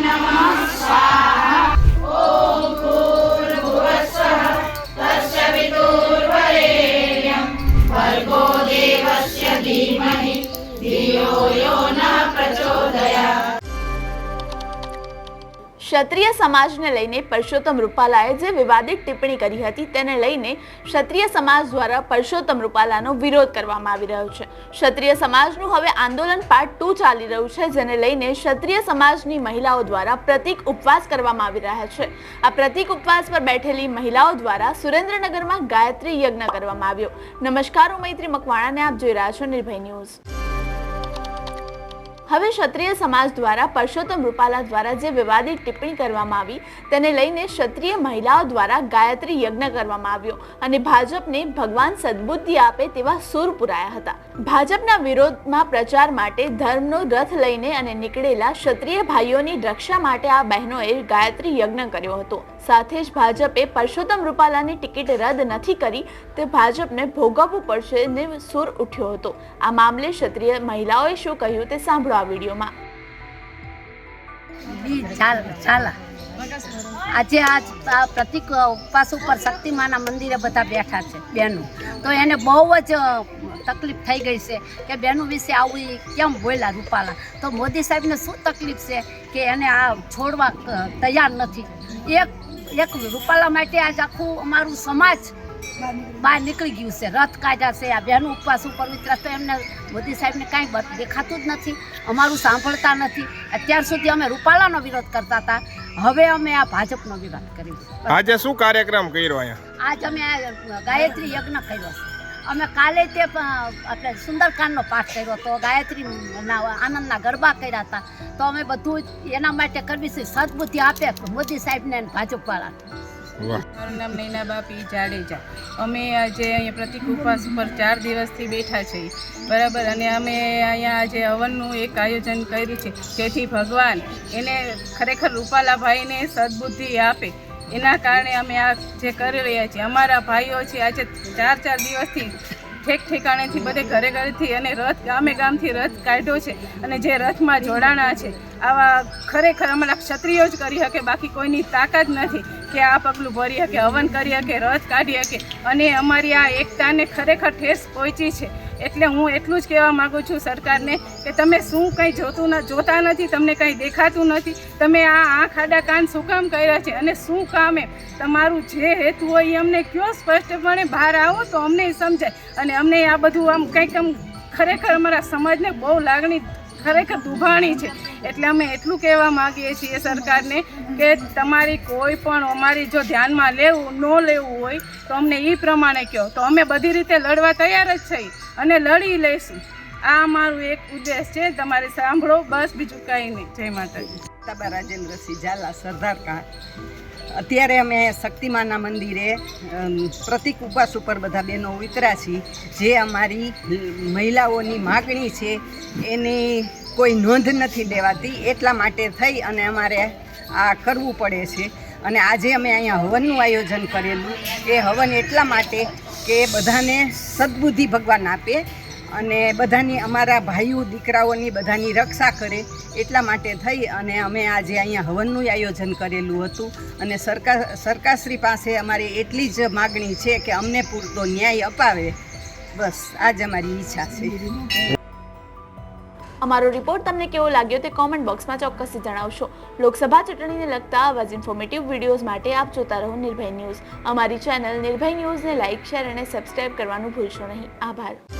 não nos. ક્ષત્રિય સમાજને લઈને પરસોત્તમ રૂપાલાએ જે વિવાદિત ટિપ્પણી કરી હતી તેને લઈને ક્ષત્રિય સમાજ દ્વારા પરસોત્તમ રૂપાલાનો વિરોધ કરવામાં આવી રહ્યો છે. ક્ષત્રિય સમાજનું હવે આંદોલન પાર્ટ ટુ ચાલી રહ્યું છે, જેને લઈને ક્ષત્રિય સમાજની મહિલાઓ દ્વારા પ્રતિક ઉપવાસ કરવામાં આવી રહ્યા છે. આ પ્રતિક ઉપવાસ પર બેઠેલી મહિલાઓ દ્વારા સુરેન્દ્રનગરમાં ગાયત્રી યજ્ઞ કરવામાં આવ્યો. નમસ્કાર હું મૈત્રી મકવાણાને આપ જોઈ રહ્યા છો નિર્ભય ન્યૂઝ. હવે ક્ષત્રિય સમાજ દ્વારા પરસોત્તમ રૂપાલા દ્વારા જે વિવાદિત ટિપ્પણી કરવામાં આવી, તેને લઈને ક્ષત્રિય મહિલાઓ દ્વારા ગાયત્રી યજ્ઞ કરવામાં આવ્યો અને ભાજપને ભગવાન સદબુદ્ધિ આપે તેવા સૂર પુરાયા હતા. ભાજપના વિરોધમાં પ્રચાર માટે ધર્મનો રથ લઈને અને નીકળેલા ક્ષત્રિય ભાઈઓની રક્ષા માટે આ બહેનોએ ગાયત્રી યજ્ઞ કર્યો હતો. સાથે જ ભાજપે પરસોત્તમ રૂપાલાની ટિકિટ રદ નથી કરી, તે ભાજપને ભોગવવું પડશે ને સૂર ઉઠ્યો હતો. આ મામલે ક્ષત્રિય મહિલાઓએ શું કહ્યું તે સાંભળો. આ વિડીયોમાં. આજે આ પ્રતિક ઉપવાસ ઉપર શક્તિમાના મંદિરે બધા બેઠા છે બહેનો તો એને બહુ જ તકલીફ થઈ ગઈ છે કે બહેનો વિશે આવું કેમ બોલ્યા રૂપાલા? તો મોદી સાહેબને શું તકલીફ છે કે એને આ છોડવા તૈયાર નથી? એક એક રૂપાલા માટે આજ આખું અમારું સમાજ બહાર નીકળી ગયું છે. રથ કાઢ્યા છે આ બહેનો ઉપવાસ ઉપર. ઉતર્યા તો એમને મોદી સાહેબને કાંઈ દેખાતું જ નથી. અમારું સાંભળતા નથી. અત્યાર સુધી અમે રૂપાલાનો વિરોધ કરતા હતા. હવે અમે આ ભાજપનો વિરોધ કરીશું આજે શું કાર્યક્રમ કર્યો અહીંયા? આજ અમે ગાયત્રી યજ્ઞ કર્યો છે. અમે કાલે તે આપણે સુંદરકાંડનો પાઠ કર્યો હતો. ગાયત્રી ના આનંદના ગરબા કર્યા હતા. તો અમે બધું એના માટે કરવી છે. સદબુદ્ધિ આપે મોદી સાહેબને ભાજપવાળા મારું નામ નૈના પી જાડેજા. અમે આજે અહીંયા પ્રતિક ઉપવાસ ઉપર ચાર દિવસથી બેઠા છીએ બરાબર, અને અમે અહીંયા આજે હવનનું એક આયોજન કર્યું છે. જેથી ભગવાન એને ખરેખર રૂપાલાભાઈને સદબુદ્ધિ આપે. એના કારણે અમે આ જે કરી રહ્યા છીએ, અમારા ભાઈઓ છે, આજે ચાર ચાર દિવસથી ઠેક ઠેકાણેથી બધે ઘરે ઘરેથી અને રથ ગામે ગામથી રથ કાઢ્યો છે અને જે રથમાં જોડાણા છે, આવા ખરેખર અમારા ક્ષત્રિયો જ કરી શકે, બાકી કોઈની તાકાત નથી કે આ પગલું ભરી શકે, હવન કરી શકે, રથ કાઢી શકે. અને અમારી આ એકતાને ખરેખર ઠેસ પહોંચી છે. એટલે હું એટલું જ કહેવા માગું છું સરકારને કે તમે શું કંઈ જોતું ન જોતા નથી, તમને કંઈ દેખાતું નથી, તમે આ આંખ, આડા કાન શું કામ કર્યા છે અને શું કામ એમ? તમારું જે હેતુ હોય એ અમને કયો સ્પષ્ટપણે બહાર આવો તો અમને સમજાય. અને અમને આ બધું આમ કંઈક આમ ખરેખર અમારા સમાજને બહુ લાગણી ખરેખર દુભાણી છે. એટલે અમે એટલું કહેવા માંગીએ છીએ સરકારને કે તમારી કોઈ પણ અમારી જો ધ્યાનમાં લેવું, ન લેવું હોય, તો અમને એ પ્રમાણે કહો. તો અમે બધી રીતે લડવા તૈયાર જ છીએ અને લડી લઈશું. આ અમારું એક ઉદ્દેશ છે. તમારે સાંભળો. બસ બીજું કંઈ નહીં. જય માતાજી. તાબા રાજેન્દ્રસિંહ ઝાલા, સરદાર કા અત્યારે અમે શક્તિમાના મંદિરે પ્રતિક ઉપવાસ ઉપર બધા બહેનો ઉતર્યા છીએ. જે અમારી મહિલાઓની માગણી છે, એની કોઈ નોંધ નથી લેવાતી. એટલા માટે થઈ અને અમારે આ કરવું પડે છે. અને આજે અમે અહીંયા હવનનું આયોજન કરેલું. એ હવન એટલા માટે કે બધાને સદબુદ્ધિ ભગવાન આપે. અને બધાની અમારા ભાઈઓ, દીકરાઓની બધાની રક્ષા કરે એટલા માટે થઈ અને અમે આજે અહીંયા હવનનું આયોજન કરેલું હતું. અને સરકાર, સરકારશ્રી પાસે અમારી એટલી જ માગણી છે કે અમને પૂરતો ન્યાય અપાવે. બસ, આજ અમારી ઈચ્છા છે. અમારો રિપોર્ટ તમને કેવો લાગ્યો તે કોમેન્ટ બોક્સમાં ચોક્કસથી જણાવશો. લોકસભા ચૂંટણીને લગતા આવા જ ઇન્ફોર્મેટિવ વિડીયોઝ માટે આપ જોતા રહો નિર્ભય ન્યૂઝ. અમારી ચેનલ નિર્ભય ન્યૂઝને લાઇક શેર અને સબસ્ક્રાઇબ કરવાનું ભૂલશો નહીં. આભાર.